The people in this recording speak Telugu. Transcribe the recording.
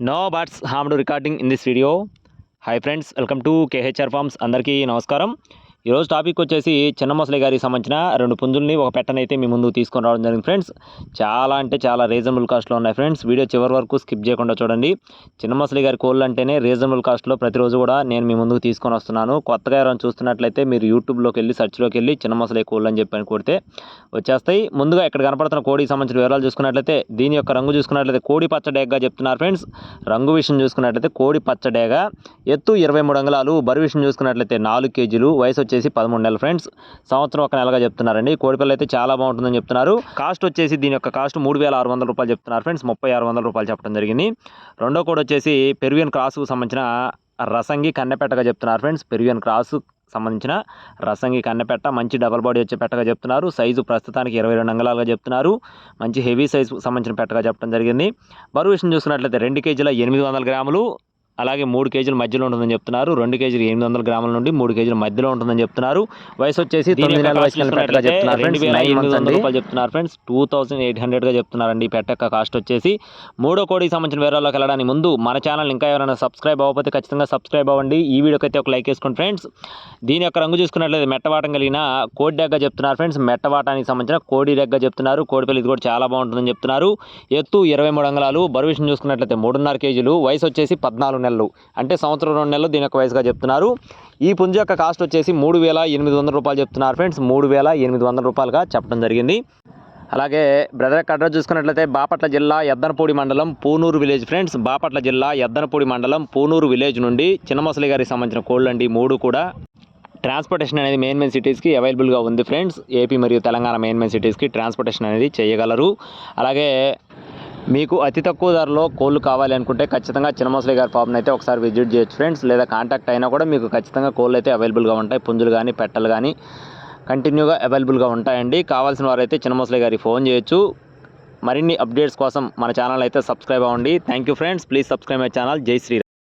No buts harm recording in this video hi friends welcome to KHR farms అందరికీ నమస్కారం ఈరోజు టాపిక్ వచ్చేసి చిన్న మొసలి గారికి సంబంధించిన రెండు పుంజుల్ని ఒక పెట్టనైతే మీ ముందుకు తీసుకొని రావడం జరిగింది ఫ్రెండ్స్. చాలా అంటే చాలా రీజనబుల్ కాస్ట్లో ఉన్నాయి ఫ్రెండ్స్. వీడియో చివరి వరకు స్కిప్ చేయకుండా చూడండి. చిన్న మొసలి గారి కోళ్ళు అంటేనే రీజనబుల్ కాస్ట్లో ప్రతిరోజు కూడా నేను మీ ముందుకు తీసుకొని వస్తున్నాను. కొత్తగా ఎవరైనా చూస్తున్నట్లయితే మీరు యూట్యూబ్లోకి వెళ్ళి సెర్చ్లోకి వెళ్ళి చిన్న మొసలి కోళ్ళు అని చెప్పి కొడితే వచ్చేస్తాయి. ముందుగా ఇక్కడ కనపడుతున్న కోడికి సంబంధించిన వివరాలు చూసుకున్నట్లయితే దీని యొక్క రంగు చూసుకున్నట్లయితే కోడి పచ్చ డేగగా చెప్తున్నారు ఫ్రెండ్స్. రంగు విషయం చూసుకున్నట్లయితే కోడి పచ్చ డేగ ఎత్తు ఇరవై మూడు అంగుళాలు. బరువు విషయం చూసుకున్నట్లయితే నాలుగు కేజీలు. వయసు వచ్చేసి పదమూడు నెలలు ఫ్రెండ్స్. సంవత్సరం ఒక నెలగా చెప్తున్నారండి. కోడిపిల్ల అయితే చాలా బాగుంటుందని చెప్తున్నారు. కాస్ట్ వచ్చేసి దీని యొక్క కాస్ట్ మూడు వేల ఆరు వందల రూపాయలు చెప్తున్నారు ఫ్రెండ్స్. ముప్పై ఆరు వందల రూపాయలు చెప్పడం జరిగింది. రెండో కోడి వచ్చేసి పెరువియన్ క్రాస్కు సంబంధించిన రసంగి కన్నెపెట్టగా చెప్తున్నారు ఫ్రెండ్స్. పెరువియన్ క్రాస్ సంబంధించిన రసంగి కన్నెపెట్ట మంచి డబల్ బాడీ వచ్చే పెట్టగా చెప్తున్నారు. సైజు ప్రస్తుతానికి ఇరవై రెండు అంగళాలుగా చెప్తున్నారు. మంచి హెవీ సైజు సంబంధించిన పెట్టగా చెప్పడం జరిగింది. బరువు విషయం చూసుకున్నట్లయితే రెండు కేజీల ఎనిమిది వందల గ్రాములు అలాగే మూడు కేజీల మధ్యలో ఉంటుందని చెప్తున్నారు. రెండు కేజీలు ఎనిమిది వందల గ్రాముల నుండి మూడు కేజీల మధ్యలో ఉంటుందని చెప్తున్నారు. వయసు వచ్చేసి తొమ్మిది నెలల వయసు చెప్తున్నారు ఫ్రెండ్స్ నైన్ మంత్స్ అండి. రూపాయలు చెప్తున్నారు ఫ్రెండ్స్ టూ థౌసండ్ ఎయిట్ హండ్రెడ్గా చెప్తున్నారండి. ఈ పెట్ట యొక్క కాస్ట్ వచ్చేసి. మూడో కోడికి సంబంధించిన వివరాల్లోకి వెళ్ళడానికి ముందు మన ఛానల్ ఇంకా ఎవరైనా సబ్స్క్రైబ్ అవ్వకపోతే ఖచ్చితంగా సబ్స్క్రైబ్ అవ్వండి. ఈ వీడియోకి అయితే ఒక లైక్ వేసుకోండి ఫ్రెండ్స్ దీని యొక్క రంగు చూసుకున్నట్లయితే మెట్టవాటం కలిగిన కోడి డెగ్గ చెప్తున్నారు ఫ్రెండ్స్ మెట్టవాటానికి సంబంధించిన కోడి డెగ్గ చెప్తున్నారు. కోడిపల్లి ఇది కూడా చాలా బాగుంటుందని చెప్తున్నారు. ఎత్తు ఇరవై మూడు అంగళాలు. బరువు చూసుకున్నట్లయితే మూడున్నర కేజీలు. వయసు వచ్చేసి పద్నాలుగు నెలలు. అంటే సంవత్సరం రెండు నెలలు దీని యొక్క వయసుగా చెప్తున్నారు. ఈ పుంజు యొక్క కాస్ట్ వచ్చేసి మూడు వేల ఎనిమిది వందల రూపాయలు చెప్తున్నారు ఫ్రెండ్స్. మూడు వేల ఎనిమిది వందల రూపాయలుగా చెప్పడం జరిగింది. అలాగే బ్రదర్ యొక్క అడ్రస్ చూసుకున్నట్లయితే బాపట్ల జిల్లా ఎద్దనపూడి మండలం పూనూరు విలేజ్ ఫ్రెండ్స్. బాపట్ల జిల్లా ఎద్దనపూడి మండలం పూనూరు విలేజ్ నుండి చిన్నమసలి గారికి సంబంధించిన కోళ్ళు అండి మూడు కూడా. ట్రాన్స్పోర్టేషన్ అనేది మెయిన్ మెయిన్ సిటీస్కి అవైలబుల్గా ఉంది ఫ్రెండ్స్. ఏపీ మరియు తెలంగాణ మెయిన్ మెయిన్ సిటీస్కి ట్రాన్స్పోర్టేషన్ అనేది చేయగలరు. అలాగే మీకు అతి తక్కువ ధరలో కోళ్ళు కావాలి అనుకుంటే ఖచ్చితంగా చిన్నమసలి గారి ఫామ్ని అయితే ఒకసారి విజిట్ చేయొచ్చు ఫ్రెండ్స్. లేదా కాంటాక్ట్ అయినా కూడా మీకు ఖచ్చితంగా కోళ్ళు అయితే అవైలబుల్గా ఉంటాయి. పుంజులు కానీ పెట్టలు కానీ కంటిన్యూగా అవైలబుల్గా ఉంటాయండి. కావాల్సిన వారైతే చిన్నమసలి గారికి ఫోన్ చేయొచ్చు. మరిన్ని అప్డేట్స్ కోసం మన ఛానల్ అయితే సబ్స్క్రైబ్ అవ్వండి. Thank you friends. Please subscribe my channel. Jai Shri